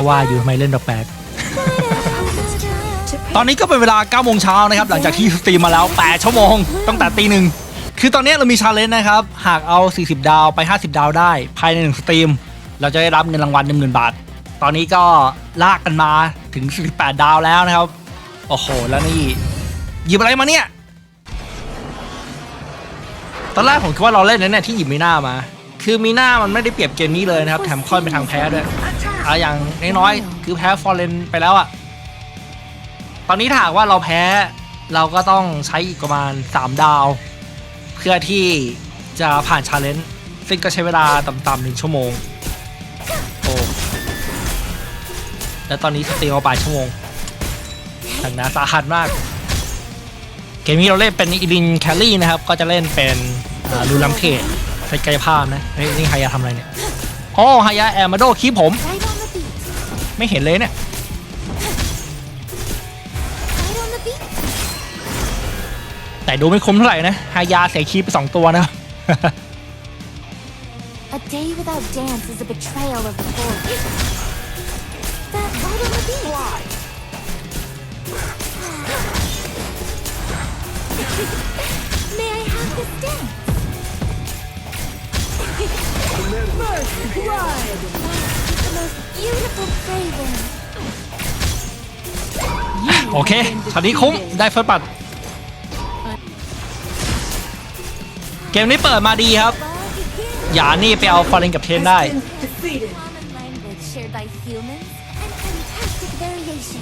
ก็ว่าอยู่ทำไมเล่นแปลกๆตอนนี้ก็เป็นเวลา9โมงเช้านะครับ หลังจากที่สตรีมมาแล้ว 8 ชั่วโมง ตั้งแต่ตีหนึ่ง คือตอนนี้เรามีชาเลนจ์นะครับ หากเอา 40 ดาวไป 50 ดาวได้ ภายใน 1 สตรีม เราจะได้รับเงินรางวัล10,000 บาท ตอนนี้ก็ลากกันมาถึง 48 ดาวแล้วนะครับ โอ้โห แล้วนี่หยิบอะไรมาเนี่ย ตอนแรกผมคิดว่าเราเล่นนั้นเนี่ยที่หยิบมีหน้ามา คือมีหน้ามันไม่ได้เปรียบเกมนี้เลยนะครับ แถมค่อยไปทางแพ้ด้วย อะอย่างน้อยๆคือแพ้ฟอร์เรนไปแล้วอะตอนนี้ถ้าหากว่าเราแพ้เราก็ต้องใช้อีกประมาณ 3 ดาว เพื่อที่จะผ่านชาเลนจ์ซึ่งก็ใช้เวลาต่ำๆหนึ่งชั่วโมงโอ้แล้วตอนนี้สตรีมมาปลายชั่วโมงหนักหนาสาหัสมาก เกมนี้เราเล่นเป็นอีลินแคลรี่นะครับ ก็จะเล่นเป็นลูลัมเทสใช้กายภาพนะเฮ้ยนี่ฮายาทำอะไรเนี่ยอ๋อฮายาแอร์มาโดคีบผม ไม่เห็นเลยเนี่ย Right on the beat. แต่ดูไม่คุ้มเท่าไหร่นะฮายาเสียคีบไปสองตัวนะครับ A day without dance is a betrayal of the forest. That right on the beat. May I have this dance? First blood. โอเคช็อตนี้คุ้ม ได้เฟิร์สบัตเกมนี้เปิดมาดีครับ Love begins. อย่านี่ไปเอาฟอร์เรนกับเทนได้ defeated. Common language shared by humans and fantastic variation.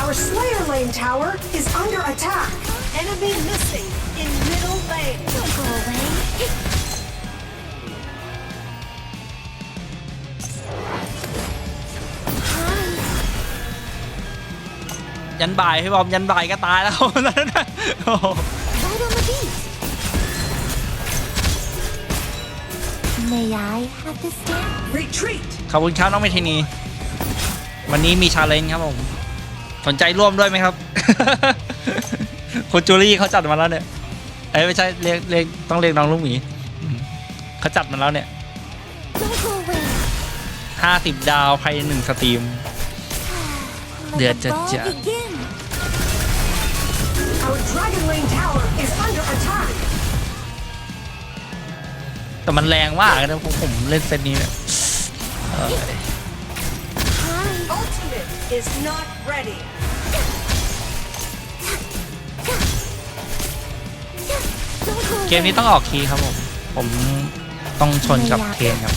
Our Slayer Lane tower is under attack. Enemy missing in middle lane. Don't go away. ยันบ่ายพี่บอมยันบ่ายก็ตายแล้วโอ้โห Right on the beat. May I have this dance? Retreat. ขอบคุณครับน้องเมทินี วันนี้มีชาเลนจ์ครับผม สนใจร่วมด้วยไหมครับ คุณจูลี่เขาจัดมาแล้วเนี่ยเอ้ยไม่ใช่เรียกเรียกต้องเรียกน้องลูกหมีอืมเขาจัดมาแล้วเนี่ย Don't go away. ห้าสิบดาวภายในหนึ่งสตรีม Let Dear the ball Jaja. begin. Our Dragon Lane tower is under attack. แต่มันแรงมากนะผมผมเล่นเซตนี้เนี่ยเออ Hi. Ultimate is not ready. Don't go เกมนี้ต้องออกคีย์ครับผม ผมต้องชนกับเคนครับ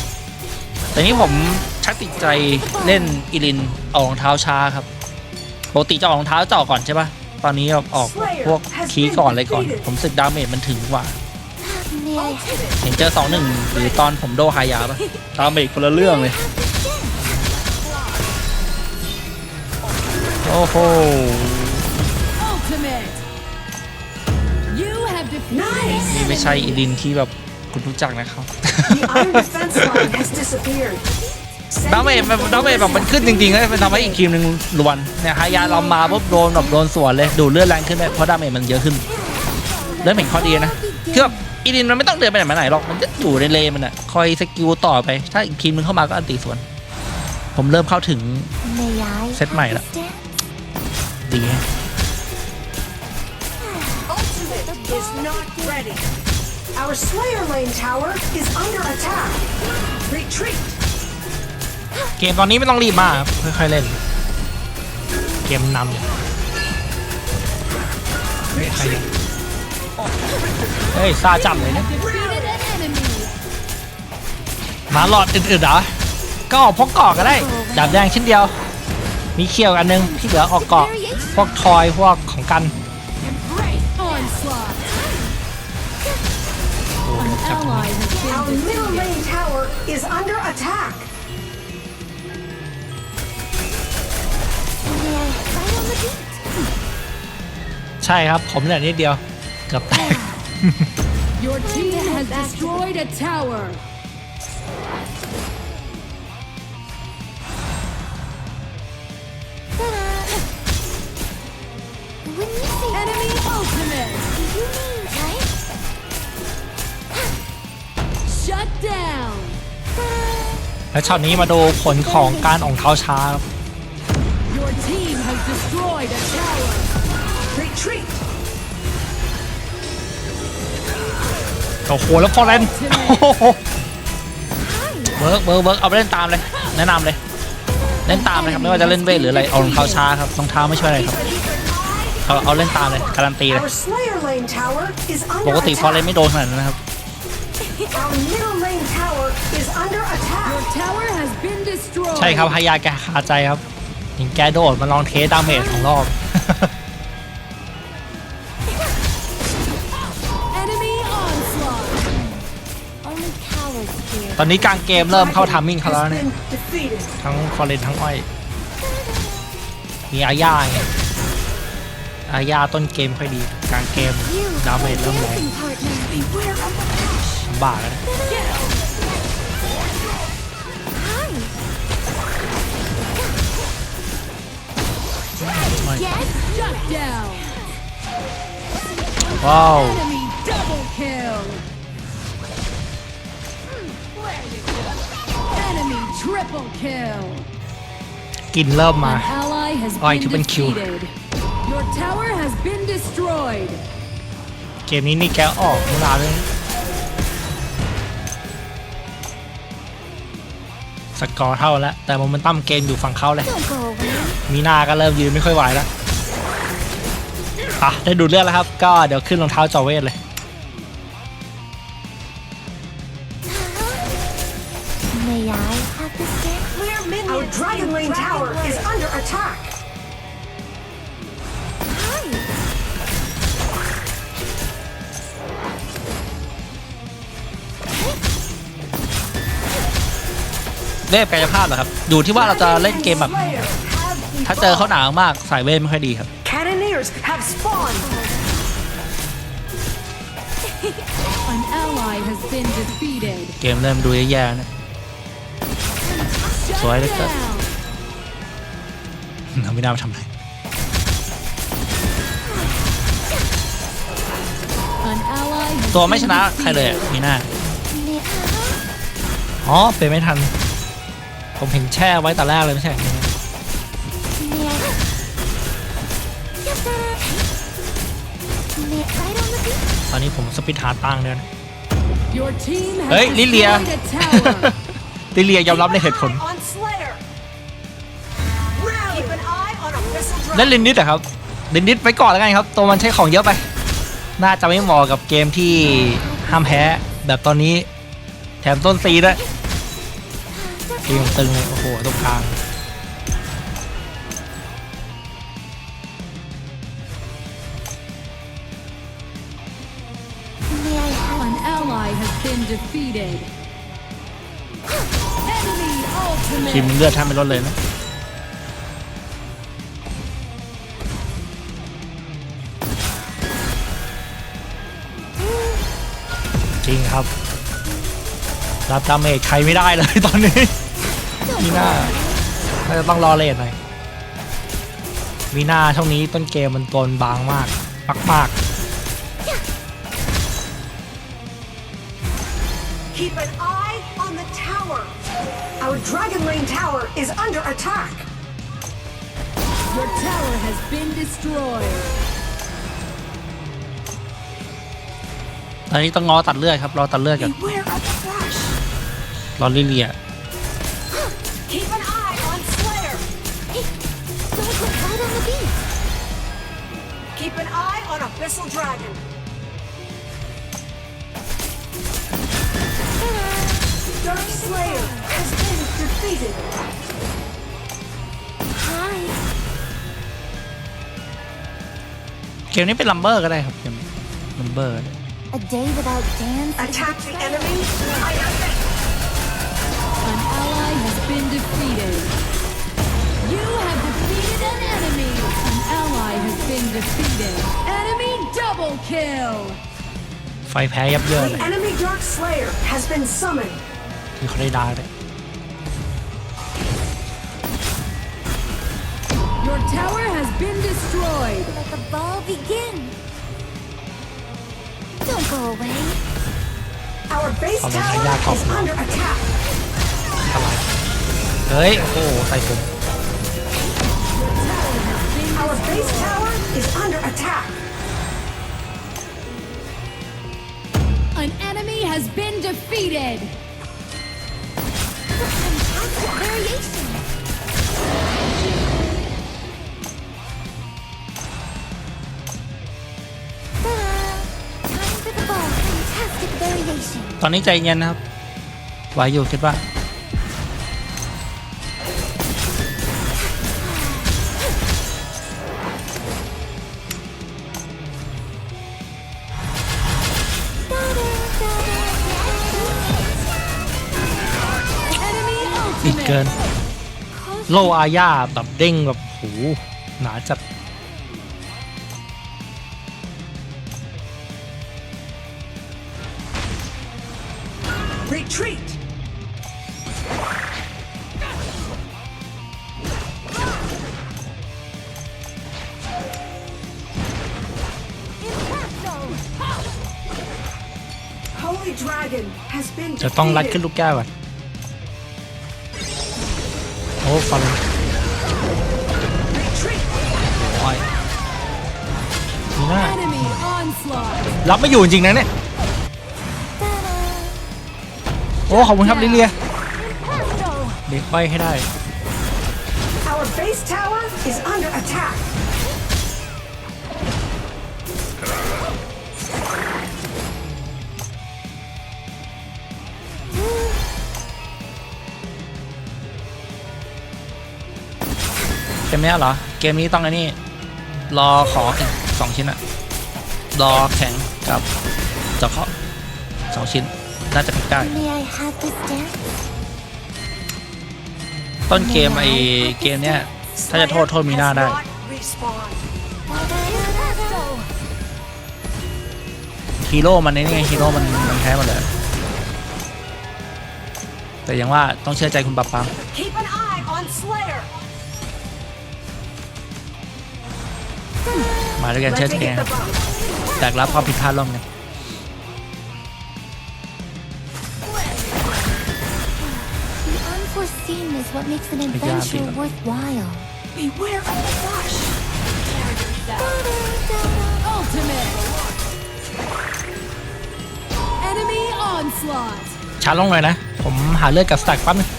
แต่นี้ผมชักติดใจเล่นอีลินออกรองเท้าช้าครับปกติจะออกรองเท้าเจาะก่อนใช่ปะ ตอนนี้แบบออกพวกคีย์ก่อนเลยก่อน ผมรู้สึกดาเมจมันถึงกว่า May I have Ultimate เห็นเจอสองหนึ่งหรือตอนผมโดฮายาปะดาเมจคนละเรื่องเลย this dance? โอ้โห Ultimate! You have defeated Nice. นี่ไม่ใช่อีลินที่แบบคุณรู้จักนะครับ ดาเมจแบบดาเมจแบบมันขึ้นจริงๆเลยมันทำให้อีกทีมหนึ่งรวนเนี่ยฮายาเรามาปุ๊บโดนแบบโดนสวนเลยดูเลือดแรงขึ้นเลยเพราะดาเมจมันเยอะขึ้นเริ่มเห็นข้อดีนะคือแบบอีลินมันไม่ต้องเดินไปไหนมาไหนหรอกมันจะอยู่ในเลนมันอะคอยสกิลต่อไป ถ้าอีกทีมนึงเข้ามาก็อันตีสวน ผมเริ่มเข้าถึง May I Set have mày this đó. dance? ดีฮะ เกมตอนนี้ไม่ต้องรีบมากครับค่อยๆเล่น เกมนำอยู่เฮ้ยใครเนี่ยเฮ้ยซาจับเลยเนี่ย defeated an enemy. หมาหลอดอื่นๆเหรอก็ออกพวกเกาะก็ได้ ดาบแดงชิ้นเดียว มีเขี้ยวอันนึงที่เหลือออกเกาะ พวกทอยพวกของกัน Great onslaught. โอ้โห An จับ ใช่ครับ ผมเนี่ยนิดเดียวเกือบแตก Your team has destroyed a tower. Ta-da! When you say Enemy ultimate. do you mean right? Shut down. Ta-da! และช็อตนี้มาดูผลของการอ่องเท้าช้าครับ Your team has destroyed a tower. Retreat. โอ้โหแล้วฟอร์เรนเวิร์กเวิร์กเวิร์กเอาไปเล่นตามเลย แนะนำเลย เล่นตามเลยครับไม่ว่าจะเล่นเวทหรืออะไรเอารองเท้าช้าครับรองเท้าไม่ช่วยอะไรครับเอาเอาเล่นตามเลยการันตีเลย Our Slayer Lane Tower is ป under กติฟอร์เรน attack. ไม่โดนขนาดนั้นนะครับ Our middle lane tower is under attack. Your tower has been destroyed. ใช่ครับพายาแกคาใจครับหญิงแกโดดมาลองเทสดาเมจของรอบ ตอนนี้กลางเกมเริ่มเข้าทามมิ่งเขาแล้ว Has เนี่ย been defeated. ทั้งฟอร์เรนทั้งอ้อย มีอาญาไงอาญาต้นเกมค่อยดีกลางเกม You ดาเมจ are เริ่มแรง dancing partner. Beware of the flash. บ้าแล้วนะ Hi. Yes. Shut down. ว้าว triple kill. กลินเริ่มมา An ally has Oh, been triple kill. defeated. Your tower has been destroyed. เกมนี้นี่แกออกมุนาเลยสกอร์เท่าแล้ว แต่โมเมนตัมเกมอยู่ฝั่งเขาเลย Don't go away. มีนาก็เริ่มยืนไม่ค่อยไหวแล้วอะได้ดูดเลือดแล้วครับ ก็เดี๋ยวขึ้นรองเท้าจอเวทเลย May I have this dance? Clear minions. Our Dragon Lane Tower is under attack. Hi. เวทกายภาพเหรอครับอยู่ที่ว่าเราจะเล่นเกมแบบ Slayer have ถ้าเจอเขาหนาวมากสายเวทไม่ค่อยดีครับ Cannoneers have spawned. An ally has been defeated. เกมเริ่มดูแย่ๆนะ Shut So I like that. down. เราไม่น่ามาทำอะไร An ally has ตัวไม่ช been นะใครเลยอะ defeated. มีหน้า May อ๋อเป็นไม่ทัน ผมเห็นแช่ไว้แต่แรกเลยไม่ใช่เหรอ May I? Yes, sir. May I right on the beat? ตอนนี้ผมสปิดหาตังค์เลยนะ Your team has เฮ้ย ลิเลีย destroyed a tower. ลิเลียยอมรับในเหตุผล เล่น Dragon. ลินดิสอะครับลินดิสไว้ก่อนแล้วกันครับ ตัวมันใช้ของเยอะไป น่าจะไม่เหมาะกับเกมที่ห้ามแพ้แบบตอนนี้ แถมต้นซีด้วยเกมตึงเลยโอ้โหตรงกลาง May I have An ally has been defeated. Enemy ทีม ultimate. เลือดแทบไม่ลดเลยนะ จริงครับ รับดาเมจใครไม่ได้เลยตอนนี้มีหน้าน่าจะต้องรอเลนหน่อยมีหน้าช่วงนี้ต้นเกมมันตนบางมากมากมาก อนนี้ต้องงอตัดเลือดครับรอตัดเลือดกัน Beware of the flash. รอลิเลีย Keep an eye on Slayer. Don't go right on the beat. Keep an eye on Abyssal Dragon. Dark Slayer has been defeated. Hi. เกมนี้เป็นลัมเบอร์ก็ได้ครับเกมลัมเบอร์ A day without dance. is Attack the betrayal. enemy. An ally has been defeated. You have defeated an enemy. An ally has been defeated. Enemy double kill. ไฟแพ้ยับเยินเลย The enemy Dark Slayer has been summoned. ที่เขาได้ดาวเลย Your tower has been destroyed. Let the ball begin. Don't go away. Our base Hold on, I tower got is coffee. under attack. อันตรายเฮ้ย โอ้โห ใส่ผม Our base tower is under attack. An enemy has been defeated. Fantastic variation. ตอนนี้ใจเย็นนะครับไหวอยู่คิดว่า Enemy อีกเกิน โลอาญาแบบเด้งแบบโหหนาจัด จะต้องรัดขึ้นลูกแก้วก่อนโอ้ฟันโอ้ยมีหน้ารับไม่อยู่จริงนะเนี่ย โอ้ ขอบคุณครับลิเลียเด็กไว้ให้ได้ Our base tower is under attack. เกมเนี้ยเหรอ เกมนี้ต้องไอ้นี่ รอของอีกสองชิ้นอะรอแข่งกับเจ้าเขาสองชิ้น น่าจะพลิกได้ May I have this dance? ต้นเกมไอ้เกมเนี้ยถ้าจะโทษโทษมีหน้าได้ Has not respawned. ฮีโร่มันไอ้นี่ไงฮีโร่มันมันแพ้หมาเลย แต่ยังว่าต้องเชื่อใจคุณปับปัง Keep an eye on Slayer. มาด้วยกันเชื่อใจ Let's กัน hit the bump. แตกรับความผิดพลาดร่วมกัน The unforeseen is what makes an Yeah, adventure yeah. worthwhile. Beware of the flash. Ultimate. Enemy onslaught. ช้าลงหน่อยนะ ผมหาเลือดกับสแต็กแปั๊บนึง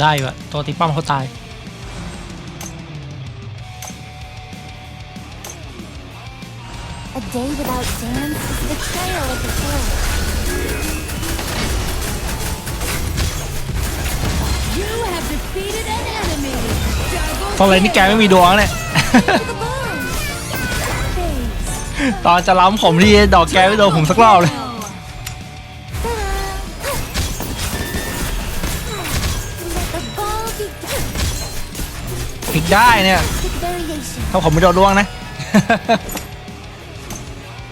ได้อยู่อะตัวตีป้อมเขาตาย A day without dance is the betrayal of the forest. You have defeated an enemy. Double ตอนเลยนี่แกไม่มีดวงเนี่ย The ball! Face. ตอนจะล้ำผมที่ดอกแกไม่โดนผมสักรอบเลย พลิกได้เนี่ย Fantastic variation. ถ้าผมไม่โดนล่วงนะ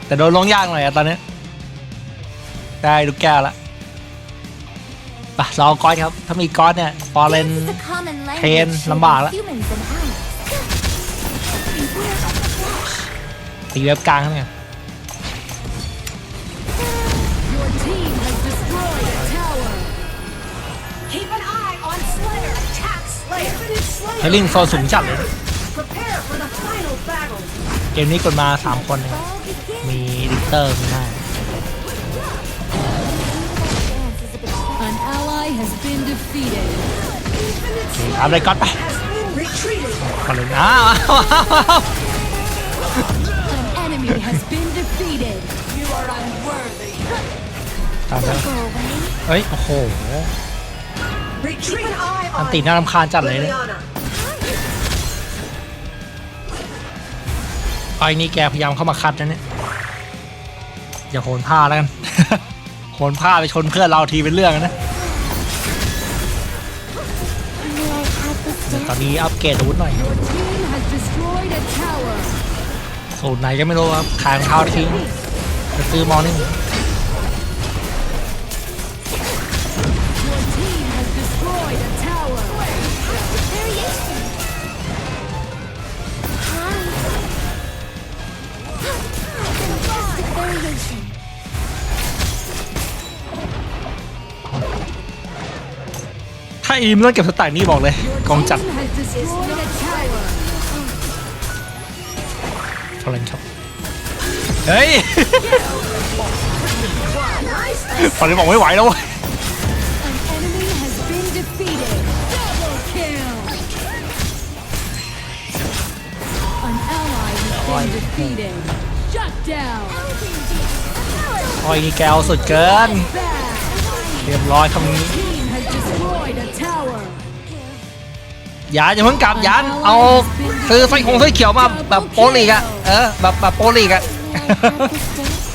แต่โดนล่วงยากหน่อยอะตอนนี้ ได้ลูกแก้วละไปรอก้อนครับ ถ้ามีก้อนเนี่ยฟอร์เรน Dance is a common language เทรน shared ลำบาก by ละ humans and owls. Beware of the flash. ตีเว็บกลางเนี่ย เฮลิงโซนสูงจัดเลย Prepare for the final battle. เกมนี้กดมา3คนเอง Ball begin. มีลิเตอร์มีหน้า Dance is a betrayal. An ally has been defeated. Infinite เอาเลยก๊อตไป has been retreated. ฟอร์เรนอ้าวอ้าวอ้าว An enemy has been defeated. You are unworthy. ตามแล้ว Go away. เฮ้ย โอ้โห Retreat. Keep an eye อัน on ตีน่ารำคาญจัดเลยเนี่ย Liliana. ไอ้นี่แกพยายามเข้ามาคัดนะเนี่ย อย่าโหนผ้าแล้วกัน โหนผ้าไปชนเพื่อนเราทีเป็นเรื่องนะเดี๋ยวตอนนี้อัปเกรดอาวุธหน่อยสูตรไหนก็ไม่รู้ครับขายรองเท้าทิ้งจะซื้อมอร์นิ่ง ถ้าอีมต้องเก็บสแต็กนี่บอกเลยกองจัด Team has destroyed a tower. ฟอร์เรนครับเฮ้ยฟอร์เรนบอกไม่ไหวแล้วเว้ย An enemy has been defeated. Double kill. An ally has been defeated. Shut down. อ้อยนี่แกวสุดเกิน Back. เรียบร้อยคำนี้ ยานอย่าเพิ่งกลับยานเอาซื้อไส้คงไส้เขียวมาแบบโปรลีกอะเออแบบแบบโปรลีกอะ Can I have this dance?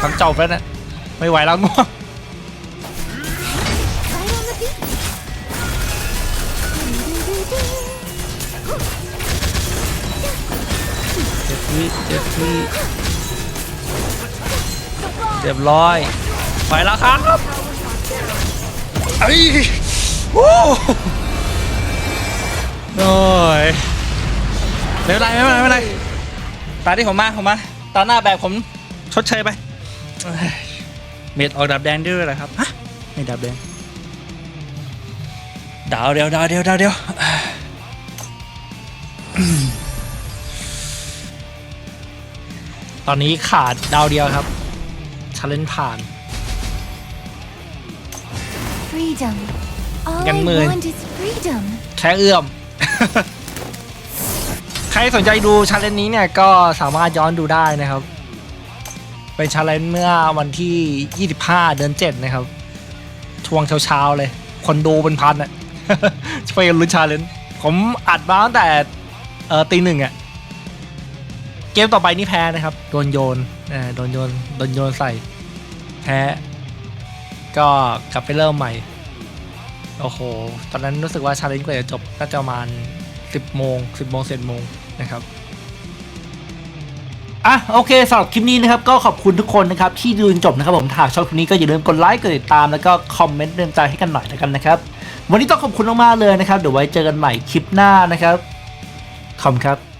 ทำเจ้าไปนะไม่ไหวแล้วง่วง Right on the beat. เจ็ดวิเจ็ดวิเรียบร้อย ไปแล้วครับไอ้ยโอ้โอ้ยไม่เป็นไรไม่เป็นไรไม่เป็นไรตาที่ผมมาผมมาตาหน้าแบบผมชดเชยไปเอ้ยเม็ดออกดับแดงด้วยเหรอครับฮะไม่ดับแดงดาวเดียวดาวเดียวดาวเดียวตอนนี้ขาดดาวเดียวครับชาเลนผ่าน Freedom. All I Gắn mười. want is freedom. แค่เอื้อม ใครสนใจดูชาเลนนี้เนี่ยก็สามารถย้อนดูได้นะครับ เป็นชาเลนเมื่อวันที่ 25 เดือน 7 นะครับ ช่วงเช้าๆเลย คนดูเป็นพันอะช่วยกันลุ้นชาเลนผมอัดมาตั้งแต่เออตีหนึ่งอะเกมต่อไปนี่แพ้นะครับ โดนโยนเออโดนโยน โดนโยนใส่ แพ้ ก็กลับไปเริ่มใหม่ โอ้โห ตอนนั้นรู้สึกว่าชาเลนจ์กว่าจะจบน่าจะประมาณ 10 โมง 10 โมงเ็โมงนะครับอะโอเคสำหรับคลิปนี้นะครับก็ขอบคุณทุกคนนะครับที่ดูจนจบนะครับผมถ้าชอบคลิปนี้ก็อย่าลืมกดไลค์กดติดตามแล้วก็คอมเมนต์เตือนใจให้กันหน่อยแล้วกันนะครับ วันนี้ต้องขอบคุณมากๆเลยนะครับเดี๋ยวไว้เจอกันใหม่คลิปหน้านะครับขอบคุณครับ